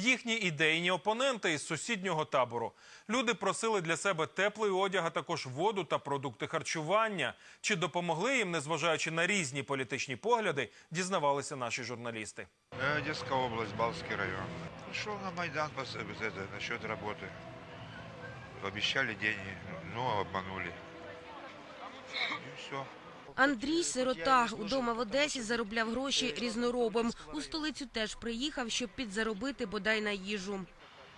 їхні ідейні опоненти із сусіднього табору. Люди просили для себе теплий одяг, а також воду та продукти харчування. Чи допомогли їм, незважаючи на різні політичні погляди, дізнавалися наші журналісти. Э, Одесская область, Балтский район. Пришел на Майдан пос- вот это, насчет работы. Обещали деньги, но обманули. И все. Андрій Сирота удома в Одесі заробляв гроші різноробом. У столицю теж приїхав, щоб підзаробити бодай на їжу.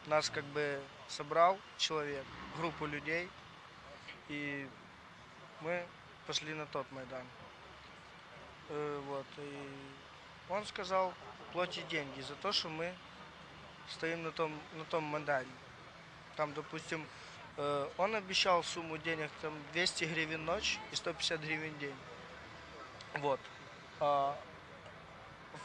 нас как бы собрал человек, группу людей, и мы пошли на тот Майдан. Э, Вот, и он сказал, платите деньги за то, что мы стоим на том, на том Майдане. Там, допустим, э, он обещал сумму денег там 200 гривен ночь и 150 гривен день. Вот. А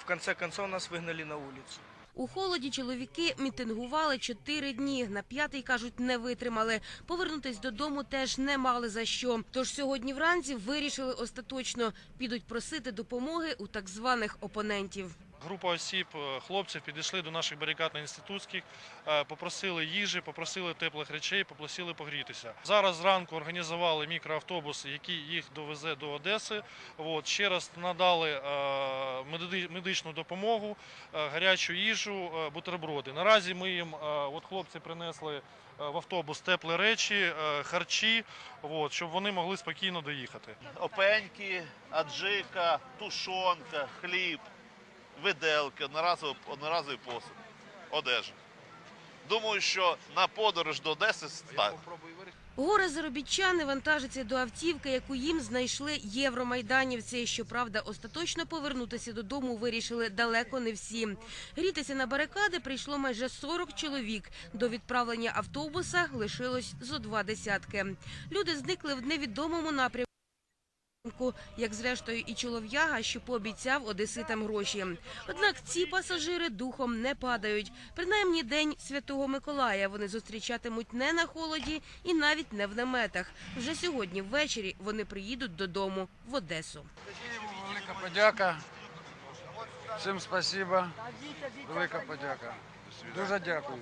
в конце концов нас выгнали на улицу. У холоді чоловіки мітингували чотири дні. На п'ятий, кажуть, не витримали. Повернутись додому теж не мали за що. Тож сьогодні вранці вирішили остаточно. Підуть просити допомоги у так званих опонентів. Група осіб, е, хлопців підійшли до наших барикад на інститутських, е, попросили їжі, попросили теплих речей, попросили погрітися. Зараз зранку організували мікроавтобус, який їх довезе до Одеси. От, ще раз надали е, медичну допомогу, гарячу їжу, бутерброди. Наразі ми їм, от хлопці принесли в автобус теплі речі, харчі, от, щоб вони могли спокійно доїхати. опеньки, аджика, тушонка, хліб, виделки, одноразовий, одноразовий посуд, одежа. Думаю, що на подорож до Одеси стане. Горе заробітчани вантажаться до автівки, яку їм знайшли євромайданівці. Щоправда, остаточно повернутися додому вирішили далеко не всі. Грітися на барикади прийшло майже 40 чоловік. До відправлення автобуса лишилось зо два десятки. Люди зникли в невідомому напрямку. Як зрештою і чолов'яга, що пообіцяв одеситам гроші. Однак ці пасажири духом не падають. Принаймні день святого Миколая вони зустрічатимуть не на холоді і навіть не в наметах. Вже сьогодні ввечері вони приїдуть додому в Одесу. Велика подяка. Всім спасибо. Велика подяка. Дуже дякую.